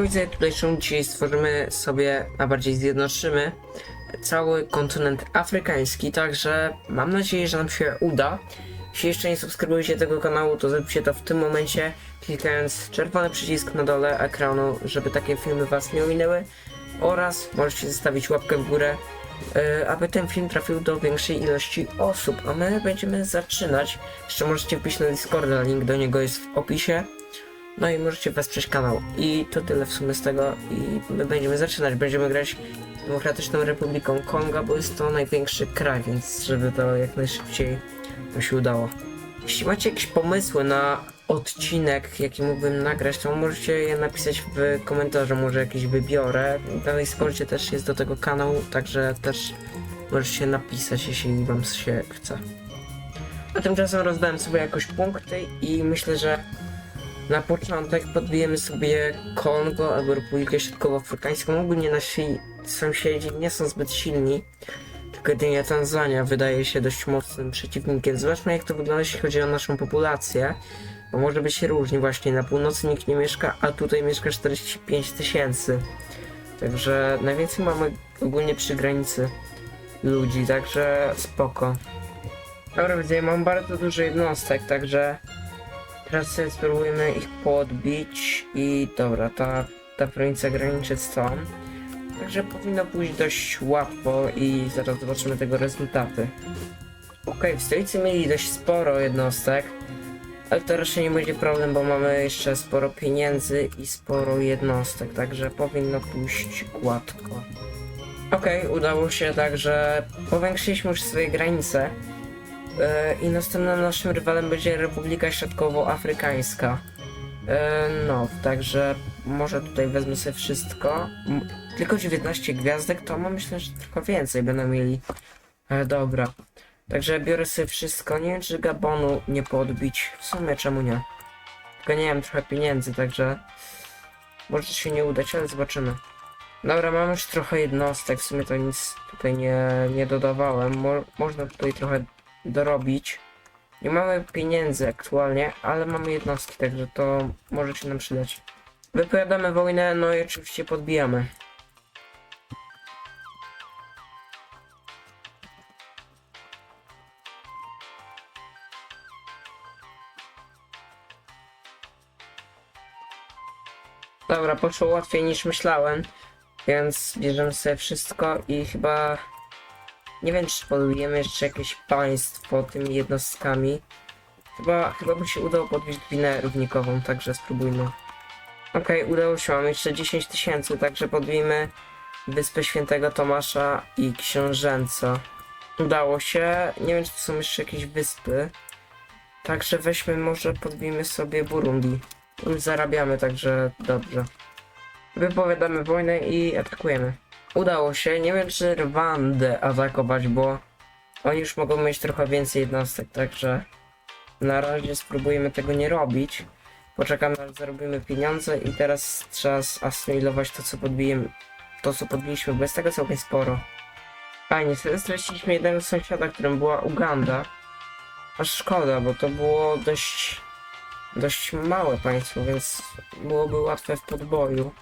widzę tutejszą dzisiaj stworzymy sobie, a bardziej zjednoczymy cały kontynent afrykański, także mam nadzieję, że nam się uda. Jeśli jeszcze nie subskrybujecie tego kanału, to zróbcie to w tym momencie, klikając czerwony przycisk na dole ekranu, żeby takie filmy Was nie ominęły oraz możecie zostawić łapkę w górę, e, aby ten film trafił do większej ilości osób, a my będziemy zaczynać. Jeszcze możecie wpić na Discorda, link do niego jest w opisie. No i możecie wesprzeć kanał. I to tyle w sumie z tego i my będziemy zaczynać. Będziemy grać Demokratyczną Republiką Konga, bo jest to największy kraj, więc żeby to jak najszybciej się udało. Jeśli macie jakieś pomysły na odcinek, jaki mógłbym nagrać, to możecie je napisać w komentarzu, może jakiś wybiorę. Na Discordzie też jest do tego kanał, także też możecie napisać, jeśli wam się chce. A tymczasem rozdałem sobie jakoś punkty i myślę, że na początek podbijemy sobie Kongo albo Republikę Środkowoafrykańską. Ogólnie nasi sąsiedzi nie są zbyt silni, tylko jedynie Tanzania wydaje się dość mocnym przeciwnikiem. Zobaczmy jak to wygląda jeśli chodzi o naszą populację, bo może być różnie właśnie. Na północy nikt nie mieszka, a tutaj mieszka 45 tysięcy. Także najwięcej mamy ogólnie przy granicy ludzi, także spoko. Dobra, widzę, mam bardzo dużo jednostek, także Teraz sobie spróbujemy ich podbić i dobra, ta, ta prowincja graniczy z tą. Także powinno pójść dość łatwo i zaraz zobaczymy tego rezultaty. Okej, w stolicy mieli dość sporo jednostek, ale to raczej nie będzie problem, bo mamy jeszcze sporo pieniędzy i sporo jednostek, także powinno pójść gładko. Okej, udało się, także powiększyliśmy już swoje granice. E, I następnym naszym rywalem będzie Republika Środkowoafrykańska. E, No, także może tutaj wezmę sobie wszystko. Tylko 19 gwiazdek, to myślę, że trochę więcej będą mieli. E, Dobra. Także biorę sobie wszystko. Nie wiem, czy Gabonu nie podbić. W sumie czemu nie? Tylko nie mam trochę pieniędzy, także może się nie udać, ale zobaczymy. Dobra, mam już trochę jednostek, w sumie to nic tutaj nie, nie dodawałem. Mo można tutaj trochę dorobić. Nie mamy pieniędzy aktualnie, ale mamy jednostki, także to może się nam przydać. Wypowiadamy wojnę, no i oczywiście podbijamy. Dobra, poszło łatwiej niż myślałem, więc bierzemy sobie wszystko i chyba nie wiem, czy podbijemy jeszcze jakieś państwo tymi jednostkami. Chyba, chyba by się udało podbić gwinę równikową, także spróbujmy. Okej, udało się, mamy jeszcze 10 tysięcy, także podbijmy Wyspę Świętego Tomasza i Książęca. Udało się, nie wiem, czy to są jeszcze jakieś wyspy. Także weźmy, może podbijmy sobie Burundi. Zarabiamy, także dobrze. Wypowiadamy wojnę i atakujemy. Udało się. Nie wiem, czy Rwandę atakować, bo oni już mogą mieć trochę więcej jednostek, także na razie spróbujemy tego nie robić. Poczekamy, aż zarobimy pieniądze i teraz trzeba asymilować to, co podbijemy, to, co podbiliśmy, bo jest tego całkiem sporo. Fajnie, wtedy straciliśmy jednego sąsiada, którym była Uganda. Aż szkoda, bo to było dość, dość małe państwo, więc byłoby łatwe w podboju.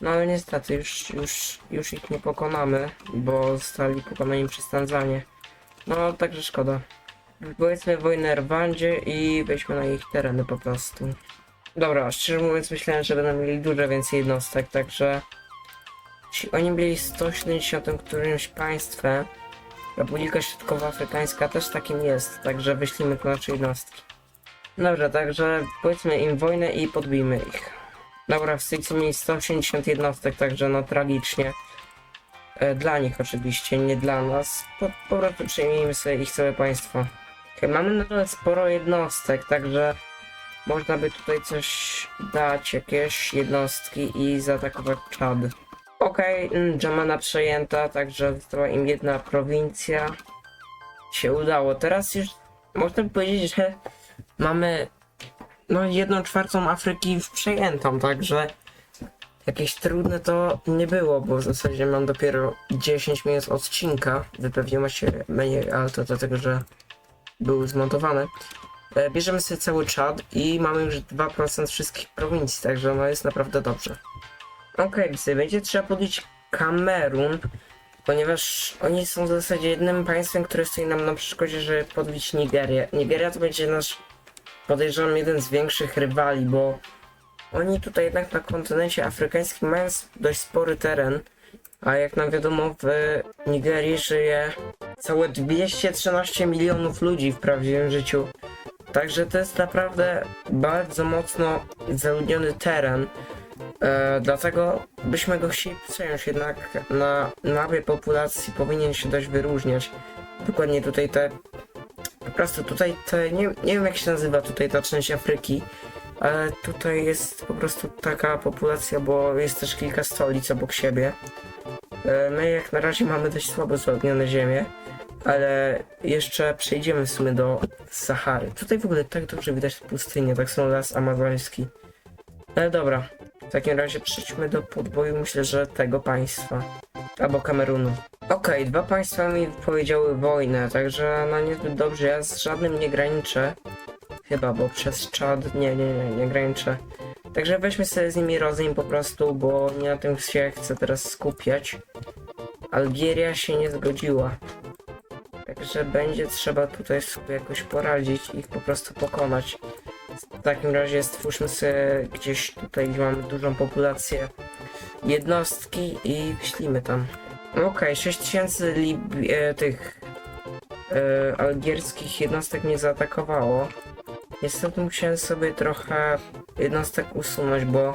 No ale niestety już, już, już ich nie pokonamy, bo zostali pokonani przez Tanzanię. No także szkoda. Powiedzmy wojnę Rwandzie i weźmy na ich tereny po prostu. Dobra, szczerze mówiąc myślałem, że będą mieli dużo więcej jednostek, także... Jeśli oni byli 170 którymś państwem, Republika Środkowoafrykańska też takim jest, także wyślijmy tu nasze jednostki. Dobra, także powiedzmy im wojnę i podbijmy ich. Dobra, w Styce mieli 180 jednostek, także no tragicznie. E, dla nich oczywiście, nie dla nas. Po, po prostu przejmijmy sobie ich całe państwo. Okay, mamy nadal sporo jednostek, także można by tutaj coś dać, jakieś jednostki i zaatakować Czad. Okej, okay, Jamana przejęta, także została im jedna prowincja. Się udało. Teraz już można by powiedzieć, że mamy no jedną czwartą Afryki przejętą, także jakieś trudne to nie było, bo w zasadzie mam dopiero 10 minut odcinka. Wy pewnie macie mniej, ale to dlatego, że były zmontowane. Bierzemy sobie cały czad i mamy już 2% wszystkich prowincji, także no jest naprawdę dobrze. Okej, okay, będzie trzeba podjąć Kamerun, ponieważ oni są w zasadzie jednym państwem, które stoi nam na przeszkodzie, żeby podbić Nigerię. Nigeria to będzie nasz, podejrzewam, jeden z większych rywali, bo oni tutaj jednak na kontynencie afrykańskim mają dość spory teren, a jak nam wiadomo w Nigerii żyje całe 213 milionów ludzi w prawdziwym życiu. Także to jest naprawdę bardzo mocno zaludniony teren. E, dlatego byśmy go chcieli przejąć, jednak na mapie populacji powinien się dość wyróżniać. Dokładnie tutaj te. Prostu tutaj te. Nie, nie wiem jak się nazywa tutaj ta część Afryki, ale tutaj jest po prostu taka populacja, bo jest też kilka stolic obok siebie. E, my jak na razie mamy dość słabo zaludnione ziemię, ale jeszcze przejdziemy w sumie do Sahary. Tutaj w ogóle tak dobrze widać pustynię, tak samo las amazoński. Ale dobra, w takim razie przejdźmy do podboju, myślę, że tego państwa. Albo Kamerunu. Okej, dwa państwa mi powiedziały wojnę, także no niezbyt dobrze, ja z żadnym nie graniczę. Chyba, bo przez Czad, nie, nie, nie, nie graniczę. Także weźmy sobie z nimi rozejm po prostu, bo nie na tym się chcę teraz skupiać. Algieria się nie zgodziła. Także będzie trzeba tutaj sobie jakoś poradzić, ich po prostu pokonać. W takim razie stwórzmy sobie gdzieś tutaj, gdzie mamy dużą populację jednostki i wyślimy tam. Okej, 6000 Lib- e, tych e, algierskich jednostek mnie zaatakowało. Niestety musiałem sobie trochę jednostek usunąć, bo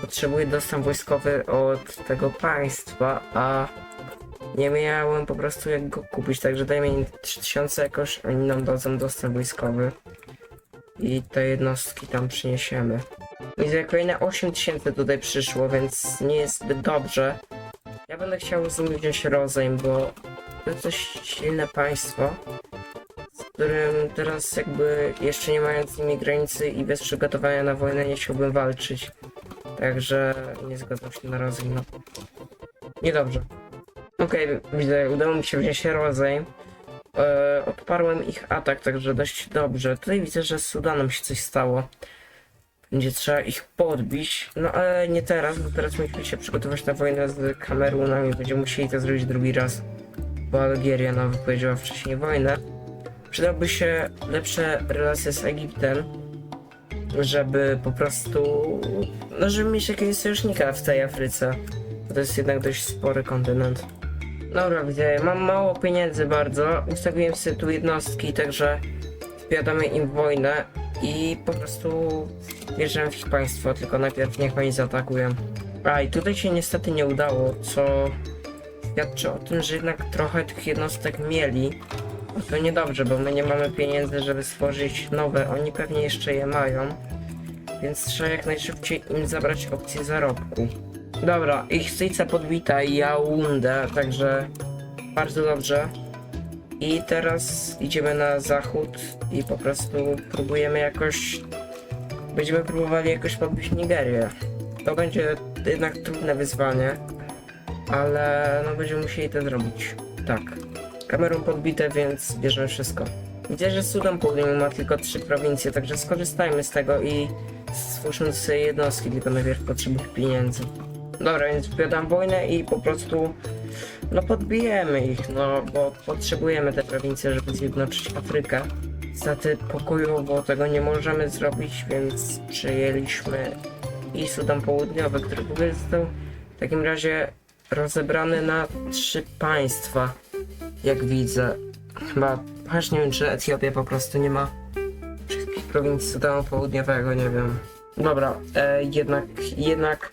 potrzebuję dostęp wojskowy od tego państwa, a nie miałem po prostu jak go kupić, także dajmy im 3000 jakoś, oni nam dadzą dostęp wojskowy i te jednostki tam przyniesiemy. Widzę, kolejne 8000 tutaj przyszło, więc nie jest zbyt dobrze. Ja będę chciał z nimi wziąć rozejm, bo to dość silne państwo, z którym teraz jakby jeszcze nie mając z nimi granicy i bez przygotowania na wojnę nie chciałbym walczyć. Także nie zgadzam się na rozejm. No. Niedobrze. Okej, widzę, udało mi się wziąć rozejm. E, odparłem ich atak, także dość dobrze. Tutaj widzę, że z Sudanem się coś stało. Będzie trzeba ich podbić, no ale nie teraz, bo teraz musimy się przygotować na wojnę z Kamerunami. Będziemy musieli to zrobić drugi raz, bo Algieria nam wypowiedziała wcześniej wojnę. Przydałyby się lepsze relacje z Egiptem, żeby po prostu, no żeby mieć jakiegoś sojusznika w tej Afryce. Bo to jest jednak dość spory kontynent. Dobra, widzę, mam mało pieniędzy bardzo. Ustawiłem sobie tu jednostki, także wpiadamy im wojnę i po prostu bierzemy w ich państwo, tylko najpierw niech oni zaatakują. A i tutaj się niestety nie udało, co świadczy o tym, że jednak trochę tych jednostek mieli. To niedobrze, bo my nie mamy pieniędzy, żeby stworzyć nowe, oni pewnie jeszcze je mają. Więc trzeba jak najszybciej im zabrać opcję zarobku. Dobra, ich stolica podbita Jaundę, także bardzo dobrze. I teraz idziemy na zachód i po prostu próbujemy jakoś. Będziemy próbowali jakoś podbić Nigerię. To będzie jednak trudne wyzwanie, ale no będziemy musieli to zrobić. Tak. Kamerun podbite, więc bierzemy wszystko. Widzę, że Sudan Południowy ma tylko trzy prowincje, także skorzystajmy z tego i stwórzmy sobie jednostki, tylko najpierw potrzebuję pieniędzy. Dobra, więc wypowiadam wojnę i po prostu no podbijemy ich, no bo potrzebujemy te prowincje, żeby zjednoczyć Afrykę. Niestety pokojowo tego nie możemy zrobić, więc przejęliśmy i Sudan Południowy, który w ogóle został w takim razie rozebrany na trzy państwa, jak widzę. Chyba, aż nie wiem, czy Etiopia po prostu nie ma wszystkich prowincji Sudanu Południowego, nie wiem. Dobra, e, jednak, jednak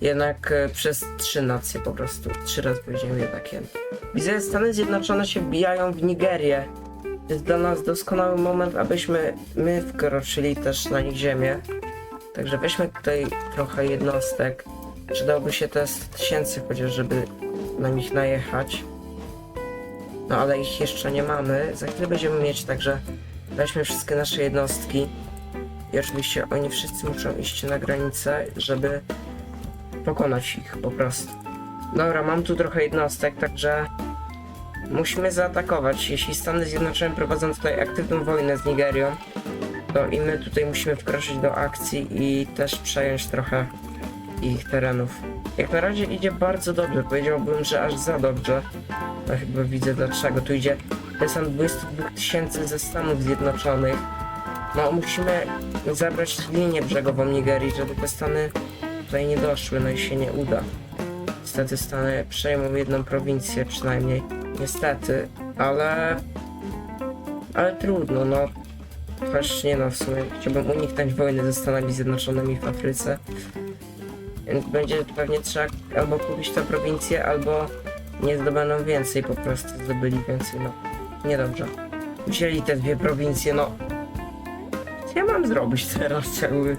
jednak e, przez trzy nacje po prostu. Trzy razy powiedziałem jednak jeden. Widzę, że Stany Zjednoczone się wbijają w Nigerię. Jest dla nas doskonały moment, abyśmy my wkroczyli też na ich ziemię. Także weźmy tutaj trochę jednostek. Przydałoby się te 100 tysięcy chociaż, żeby na nich najechać. No ale ich jeszcze nie mamy. Za chwilę będziemy mieć, także weźmy wszystkie nasze jednostki. I oczywiście oni wszyscy muszą iść na granicę, żeby pokonać ich po prostu. Dobra, mam tu trochę jednostek, także musimy zaatakować. Jeśli Stany Zjednoczone prowadzą tutaj aktywną wojnę z Nigerią, to i my tutaj musimy wkroczyć do akcji i też przejąć trochę ich terenów. Jak na razie idzie bardzo dobrze, powiedziałbym, że aż za dobrze. No chyba widzę dlaczego. Tu idzie desant 22 tysięcy ze Stanów Zjednoczonych. No musimy zabrać linię brzegową Nigerii, żeby te Stany tutaj nie doszły, no i się nie uda. Niestety Stany przejmą jedną prowincję przynajmniej. Niestety, ale... Ale trudno, no. Chociaż nie no, w sumie chciałbym uniknąć wojny ze Stanami Zjednoczonymi w Afryce. Więc będzie pewnie trzeba albo kupić tę prowincję, albo nie zdobędą więcej, po prostu zdobyli więcej, no. Niedobrze. Wzięli te dwie prowincje, no. Ja mam zrobić teraz? Jakby,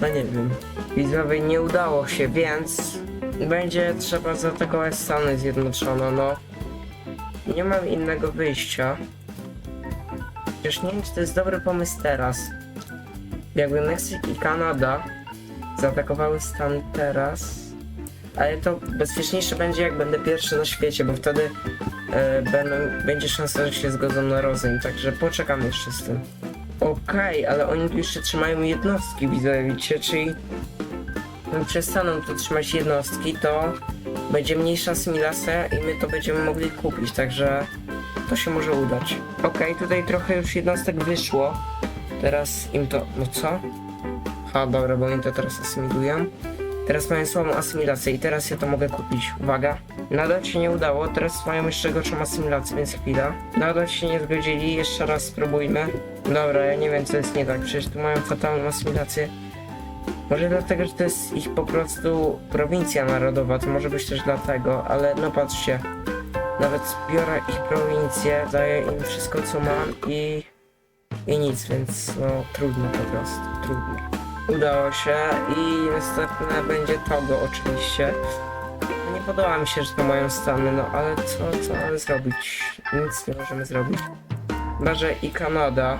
no nie wiem. Widzowie nie udało się, więc będzie trzeba zaatakować Stany Zjednoczone, no. Nie mam innego wyjścia. Chociaż nie wiem, czy to jest dobry pomysł teraz. Jakby Meksyk i Kanada zaatakowały Stan teraz. Ale to bezpieczniejsze będzie, jak będę pierwszy na świecie, bo wtedy e, będzie szansa, że się zgodzą na rozejm, także poczekam jeszcze z tym. Okej, ale oni tu jeszcze trzymają jednostki, widzicie, czyli no, przestaną tu trzymać jednostki, to będzie mniejsza asymilacja i my to będziemy mogli kupić, także to się może udać. Okej, tutaj trochę już jednostek wyszło. Teraz im to... no co? Ha, dobra, bo oni to teraz asymilują. Teraz mają słabą asymilację i teraz ja to mogę kupić. Uwaga. Nadal się nie udało, teraz mają jeszcze gorszą asymilację, więc chwila. Nadal się nie zgodzili, jeszcze raz spróbujmy. Dobra, ja nie wiem co jest nie tak, przecież tu mają fatalną asymilację. Może dlatego, że to jest ich po prostu prowincja narodowa, to może być też dlatego, ale no patrzcie. Nawet biorę ich prowincję, daję im wszystko co mam i... i nic, więc no trudno po prostu, trudno. Udało się i następne będzie Togo oczywiście. Nie podoba mi się, że to mają Stany, no ale co, co mamy zrobić? Nic nie możemy zrobić. Chyba, że i Kanada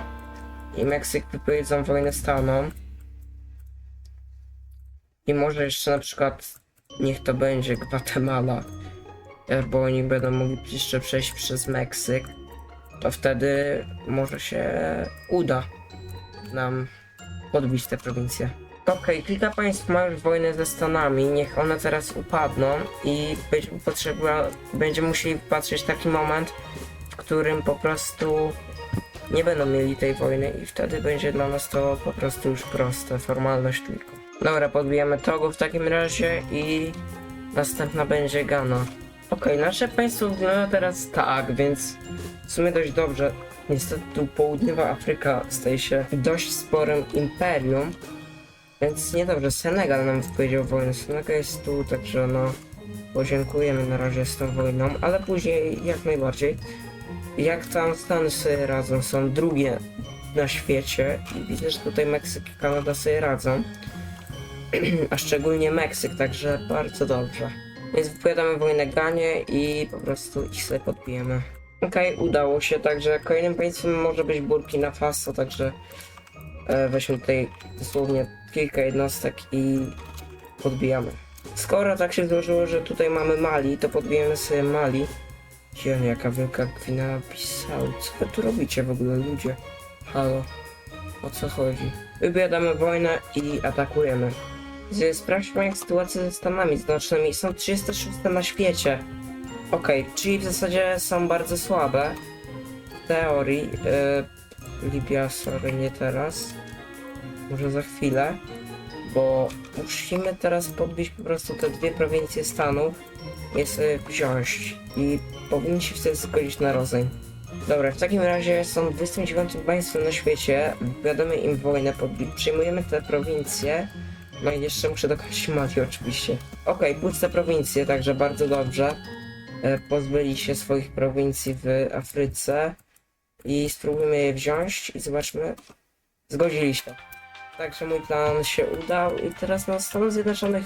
i Meksyk wypowiedzą wojnę Stanom. I może jeszcze na przykład niech to będzie Gwatemala, bo oni będą mogli jeszcze przejść przez Meksyk. To wtedy może się uda nam podbić te prowincje. Okej, kilka państw ma wojnę ze Stanami, niech one teraz upadną i będzie potrzeba, będziemy musieli patrzeć taki moment, w którym po prostu nie będą mieli tej wojny i wtedy będzie dla nas to po prostu już proste, formalność tylko. Dobra, podbijamy Togo w takim razie i następna będzie Ghana. Okej, nasze państwo wygląda teraz tak, więc w sumie dość dobrze. Niestety tu południowa Afryka staje się dość sporym imperium, więc niedobrze. Senegal nam wypowiedział wojnę. Senegal jest tu, także no podziękujemy na razie z tą wojną, ale później jak najbardziej. Jak tam Stany sobie radzą, są drugie na świecie i widzę, że tutaj Meksyk i Kanada sobie radzą. A szczególnie Meksyk, także bardzo dobrze. Więc wypowiadamy wojnę Ganie i po prostu ich sobie podbijemy. Okej, udało się, także kolejnym państwem może być Burkina Faso, także e, weźmy tutaj dosłownie kilka jednostek i podbijamy. Skoro tak się złożyło, że tutaj mamy Mali, to podbijemy sobie Mali. Jem, jaka wielka Gwina Bissau. Co wy tu robicie w ogóle, ludzie? Halo, o co chodzi? Wybiadamy wojnę i atakujemy. Sprawdźmy jak sytuacja ze Stanami Zjednoczonymi. Są 36 na świecie. Okej, czyli w zasadzie są bardzo słabe. W teorii. Yy, Libia, sorry, nie teraz. Może za chwilę. Bo musimy teraz podbić po prostu te dwie prowincje Stanów. Je sobie wziąć. I powinni się wtedy zgodzić na rozejm. Dobra, w takim razie są 29 państwem na świecie. Wiadomo im wojnę, podbi- przyjmujemy te prowincje. No i jeszcze muszę dokończyć Mali oczywiście. Okej, puste prowincje, także bardzo dobrze. E, Pozbyli się swoich prowincji w Afryce i spróbujmy je wziąć i zobaczmy. Zgodzili się. Także mój plan się udał i teraz na Stanów Zjednoczonych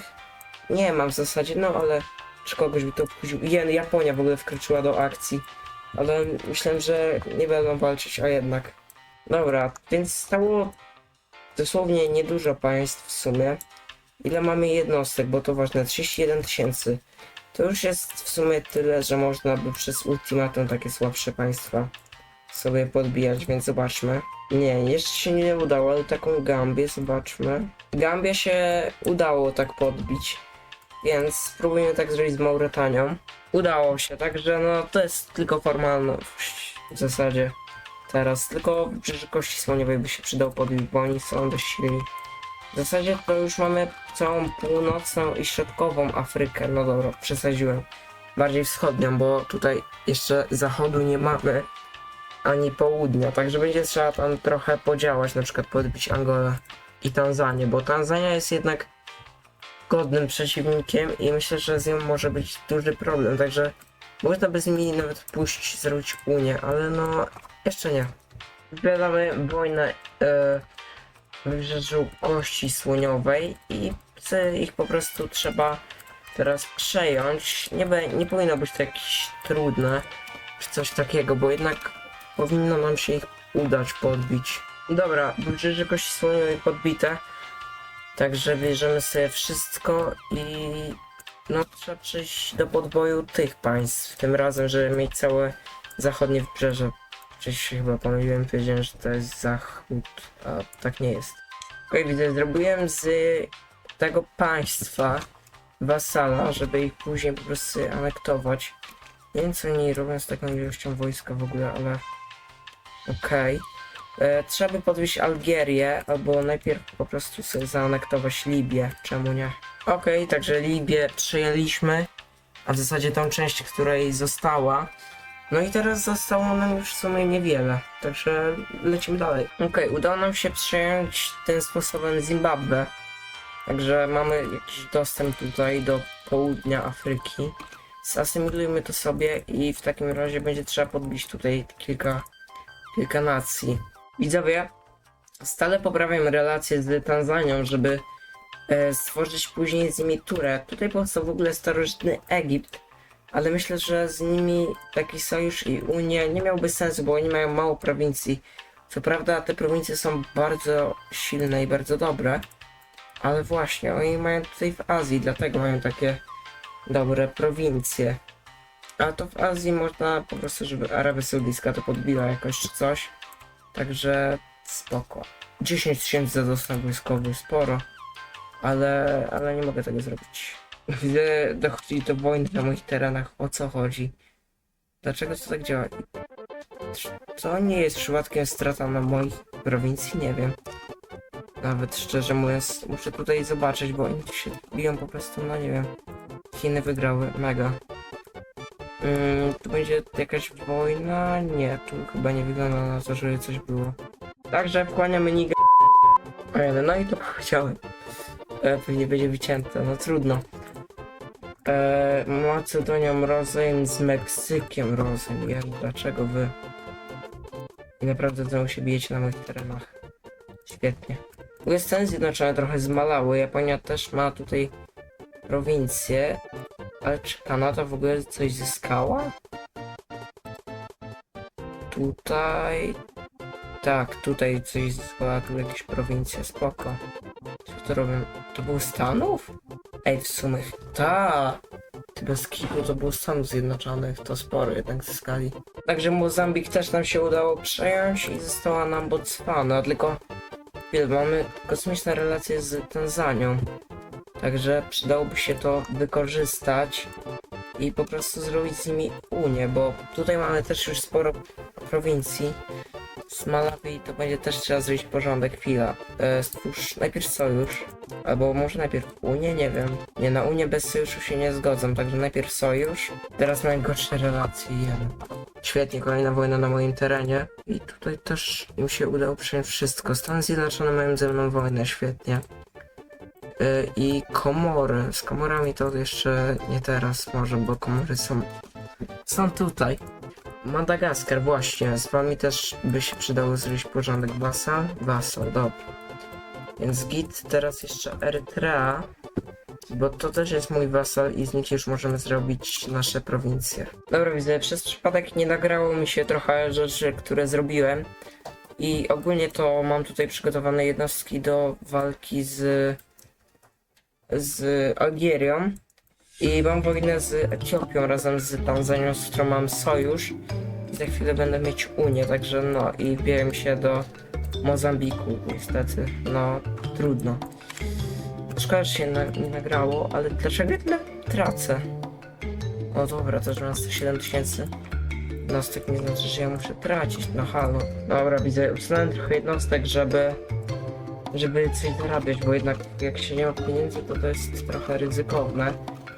nie mam w zasadzie, no ale czy kogoś by to obchodził. Japonia w ogóle wkroczyła do akcji. Ale myślałem, że nie będą walczyć, a jednak. Dobra, więc stało dosłownie niedużo państw w sumie. ile mamy jednostek, bo to ważne, 31 tysięcy. To już jest w sumie tyle, że można by przez ultimatum takie słabsze państwa sobie podbijać, więc zobaczmy. Nie, jeszcze się nie udało, ale taką Gambię zobaczmy. Gambię się udało tak podbić, więc spróbujmy tak zrobić z Mauretanią. Udało się, także no to jest tylko formalność w zasadzie. Teraz tylko przy kości słoniowej by się przydał podbić, bo oni są dość silni. W zasadzie to już mamy całą północną i środkową Afrykę. No dobra, przesadziłem. Bardziej wschodnią, bo tutaj jeszcze zachodu nie mamy, ani południa. Także będzie trzeba tam trochę podziałać, na przykład podbić Angolę i Tanzanię, bo Tanzania jest jednak godnym przeciwnikiem i myślę, że z nią może być duży problem. Także można by z nimi nawet pójść, zrobić Unię, ale no jeszcze nie. Wypowiadamy wojnę e, wybrzeżu Kości Słoniowej i ich po prostu trzeba teraz przejąć. Nie, be, nie powinno być to jakieś trudne czy coś takiego, bo jednak powinno nam się ich udać podbić. Dobra, wybrzeże Kości Słoniowej podbite. Także bierzemy sobie wszystko i no trzeba przejść do podboju tych państw. Tym razem, żeby mieć całe zachodnie wybrzeże. Wcześniej się chyba pomyliłem, powiedziałem, że to jest zachód, a tak nie jest. Okej, widzę, zrobiłem z tego państwa wasala, żeby ich później po prostu anektować. Nie wiem co oni robią z taką ilością wojska w ogóle, ale okej. E, Trzeba by podwieźć Algierię, albo najpierw po prostu sobie zaanektować Libię, czemu nie? Okej, także Libię przejęliśmy, a w zasadzie tą część, której została. No i teraz zostało nam już w sumie niewiele, także lecimy dalej. Okej, udało nam się przejąć tym sposobem Zimbabwe. Także mamy jakiś dostęp tutaj do południa Afryki. Zasymilujmy to sobie i w takim razie będzie trzeba podbić tutaj kilka, kilka nacji. Widzowie, stale poprawiam relacje z Tanzanią, żeby e, stworzyć później z nimi turę. Tutaj powstał w ogóle starożytny Egipt, ale myślę, że z nimi taki sojusz i Unia nie miałby sensu, bo oni mają mało prowincji. Co prawda te prowincje są bardzo silne i bardzo dobre, ale właśnie oni mają tutaj w Azji, dlatego mają takie dobre prowincje. A to w Azji można po prostu, żeby Arabia Saudyjska to podbiła jakoś czy coś. Także spoko. 10 tysięcy za dostęp wojskowy, sporo. Ale, ale nie mogę tego zrobić. Widzę, dochodzi do wojny na moich terenach. O co chodzi? Dlaczego to tak działa? To nie jest przypadkiem strata na moich prowincji? Nie wiem. Nawet szczerze mówiąc, muszę tutaj zobaczyć, bo oni się biją po prostu, no nie wiem. Chiny wygrały, mega. Ym, tu będzie jakaś wojna? Nie, tu chyba nie wygląda na to, żeby coś było. Także wchłaniamy Niger. Ojej, no i to powiedziałem. E, pewnie będzie wycięte, no trudno. E, Macedonią rozejm z Meksykiem rozejm. Ja, dlaczego wy? Naprawdę znowu się bijecie na moich terenach. Świetnie. Ogóle Stany Zjednoczone trochę zmalały. Japonia też ma tutaj prowincje. Ale czy Kanada w ogóle coś zyskała? Tutaj... Tak, tutaj coś zyskała, tu jakieś prowincje, spoko. Co to robią? To był Stanów? Ej, w sumie... Ta. Ty bez kitu to był Stanów Zjednoczonych, to sporo jednak zyskali. Także Mozambik też nam się udało przejąć i została nam Botswana, tylko... Wiele, mamy kosmiczne relacje z Tanzanią. Także przydałoby się to wykorzystać i po prostu zrobić z nimi Unię, bo tutaj mamy też już sporo prowincji. Z Malawi to będzie też trzeba zrobić porządek. Chwila. E, stwórz najpierw sojusz. Albo może najpierw Unię, nie wiem. Nie, na Unię bez sojuszu się nie zgodzę, także najpierw sojusz. Teraz najgorsze relacje jeden. Świetnie, kolejna wojna na moim terenie. I tutaj też im się udało przejąć wszystko. Stany Zjednoczone mają ze mną wojnę, świetnie. Y, i Komory. Z Komorami to jeszcze nie teraz może, bo Komory są, są tutaj. Madagaskar, właśnie, z wami też by się przydało zrobić porządek. Wasal? Wasal, dobra. Więc git, teraz jeszcze Erytrea, bo to też jest mój wasal i z nich już możemy zrobić nasze prowincje. Dobra, widzę, przez przypadek nie nagrało mi się trochę rzeczy, które zrobiłem. I ogólnie to mam tutaj przygotowane jednostki do walki z z Algierią i mam wojnę z Etiopią razem z Tanzanią, z którą mam sojusz. I za chwilę będę mieć Unię, także no i biłem się do Mozambiku, niestety. No, trudno. Szkoda, że się na, nie nagrało, ale dlaczego ja tyle tracę? O dobra, to że mam 107 tysięcy jednostek nie znaczy, że ja muszę tracić, no halo. Dobra, widzę, usunąłem trochę jednostek, żeby żeby coś zarabiać, bo jednak jak się nie ma pieniędzy, to to jest trochę ryzykowne.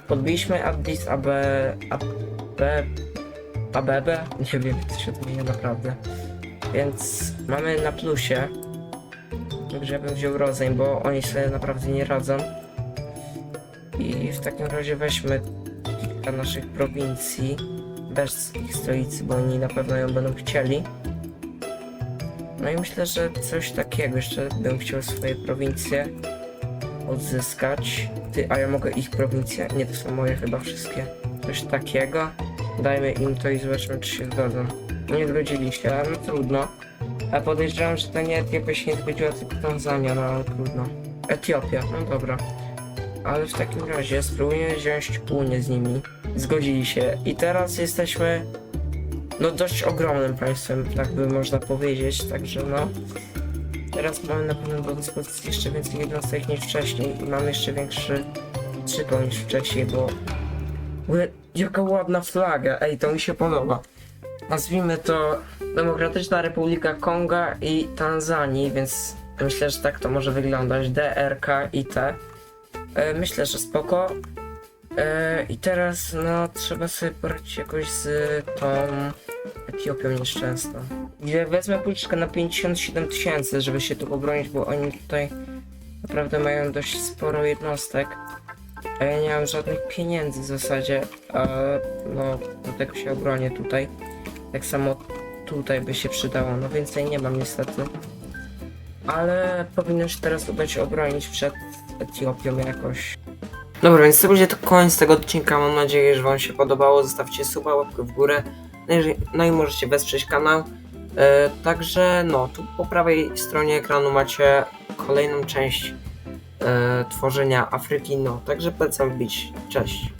Podbiliśmy Addis AB... AB... ABB? Nie wiem, to się odmienia naprawdę. Więc mamy na plusie. Także ja bym wziął rozejm, bo oni sobie naprawdę nie radzą. I w takim razie weźmy kilka naszych prowincji bez ich stolicy, bo oni na pewno ją będą chcieli. No i myślę, że coś takiego jeszcze bym chciał swoje prowincje odzyskać. Ty, a ja mogę ich prowincje? Nie, to są moje chyba wszystkie. Coś takiego. Dajmy im to i zobaczymy, czy się zgodzą. Nie zgodzili się, ale no trudno. A podejrzewam, że to nie Etiopia się nie zgodziła, tylko Tanzania, no ale trudno. Etiopia, no dobra. Ale w takim razie spróbujemy wziąć Unię z nimi. Zgodzili się. I teraz jesteśmy no dość ogromnym państwem, tak by można powiedzieć, także no. Teraz mamy na pewno do dyspozycji jeszcze więcej jednostek niż wcześniej i mamy jeszcze większy przypał niż wcześniej, bo... Jaka ładna flaga, ej, to mi się podoba. Nazwijmy to Demokratyczna Republika Konga i Tanzanii, więc myślę, że tak to może wyglądać. DRK i T. E, myślę, że spoko. E, I teraz, no, trzeba sobie poradzić jakoś z tą Etiopią nieszczęsną. Gdzie wezmę policzkę na 57 tysięcy, żeby się tu obronić, bo oni tutaj naprawdę mają dość sporo jednostek. A ja nie mam żadnych pieniędzy w zasadzie, a no, do tego się obronię tutaj. Tak samo tutaj by się przydało, no więcej nie mam niestety. Ale powinno się teraz uda się obronić przed Etiopią jakoś. Dobra, więc to będzie to koniec tego odcinka. Mam nadzieję, że Wam się podobało. Zostawcie suba, łapkę w górę. No, jeżeli, no i możecie wesprzeć kanał. E, także no, tu po prawej stronie ekranu macie kolejną część e, tworzenia Afryki. No, także polecam wbić. Cześć.